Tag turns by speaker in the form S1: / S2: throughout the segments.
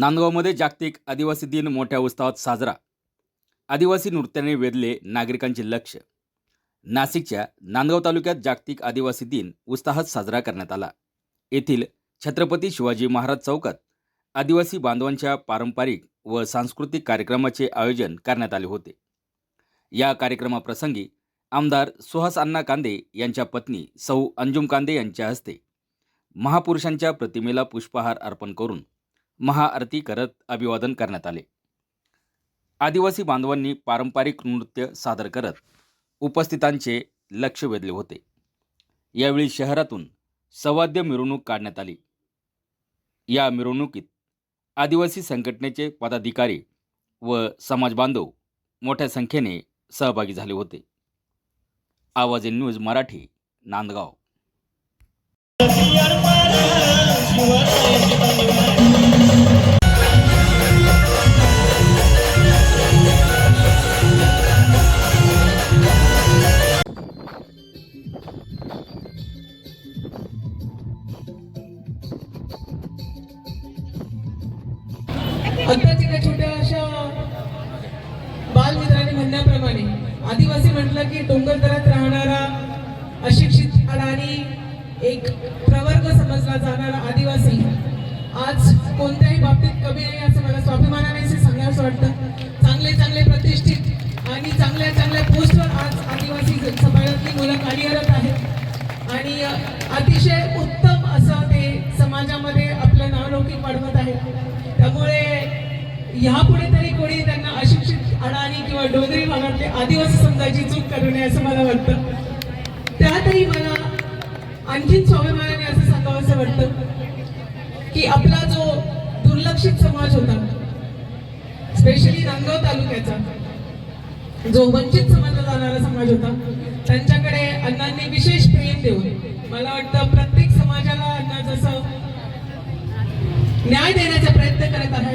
S1: नांदगावमध्ये जागतिक आदिवासी दिन मोठ्या उत्साहात साजरा. आदिवासी नृत्याने वेधले नागरिकांचे लक्ष. नाशिकच्या नांदगाव तालुक्यात जागतिक आदिवासी दिन उत्साहात साजरा करण्यात आला. येथील छत्रपती शिवाजी महाराज चौकात आदिवासी बांधवांच्या पारंपरिक व सांस्कृतिक कार्यक्रमाचे आयोजन करण्यात आले होते. या कार्यक्रमाप्रसंगी आमदार सुहास अण्णा कांदे यांच्या पत्नी सौ अंजुम कांदे यांच्या हस्ते महापुरुषांच्या प्रतिमेला पुष्पहार अर्पण करून महाआरती करत अभिवादन करण्यात आले. आदिवासी बांधवांनी पारंपरिक नृत्य सादर करत उपस्थितांचे लक्ष वेधले होते. यावेळी शहरातून सवाद्य मिरवणूक काढण्यात आली. या मिरवणुकीत आदिवासी संघटनेचे पदाधिकारी व समाजबांधव मोठ्या संख्येने सहभागी झाले होते. आवाज इन न्यूज मराठी नांदगाव.
S2: आत्ताच्या त्या छोट्या अशा बालमित्राने म्हणण्याप्रमाणे आदिवासी म्हटलं की डोंगरदरात राहणारा अशिक्षित आणि एक प्रवर्ग समजला जाणारा आदिवासी आज कोणत्याही बाबतीत कमी नाही असं मला स्वाभिमानाने सांगावं वाटतं. चांगले चांगले प्रतिष्ठित आणि चांगल्या चांगल्या पोस्टवर आज आदिवासी समाजातली मुलं कार्यरत आहेत. आणि अतिशय उत्तम यापुढे तरी कोणी त्यांना अशिक्षित अडाणी किंवा डोंगरी भागातले आदिवासी समजायची चूक करू नये असं मला वाटतं. त्यातही मला आणखीन स्वाभिमानाने असं सांगावं असं वाटतं की आपला जो दुर्लक्षित समाज होता स्पेशली नांदगाव तालुक्याचा जो वंचित समजला जाणारा समाज होता त्यांच्याकडे अण्णांनी विशेष प्रेम देऊन मला वाटतं प्रत्येक समाजाला अण्णा जसं न्याय देण्याचा प्रयत्न करत आहे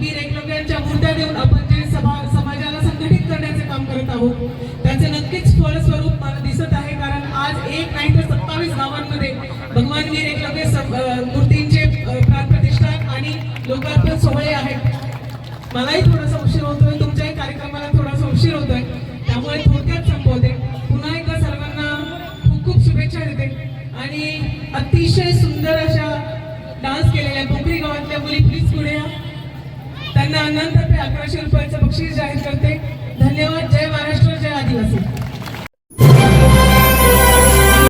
S2: भगवान एकमेकांच्या मूर्त्या देऊन आपण जे सभा समाजाला संघटित करण्याचे काम करत आहोत त्याचे नक्कीच फलस्वरूप मला दिसत आहे कारण आज एक नाही तर सत्तावीस गावांमध्ये भगवान वीर एकलव्य मूर्तींचे अं, आणि लोकार्पण सोहळे आहेत. मलाही थोडासा उशीर होतोय तुमच्याही कार्यक्रमाला थोडासा उशीर होतोय त्यामुळे थोडक्यात संपवते. पुन्हा एकदा सर्वांना खूप खूप शुभेच्छा देते. आणि अतिशय सुंदर अशा डान्स केलेल्या पोखरी गावातल्या मुली प्लीज पुढे या. त्यांना अनंत ते अकराशे रुपयाचं बक्षीस जाहीर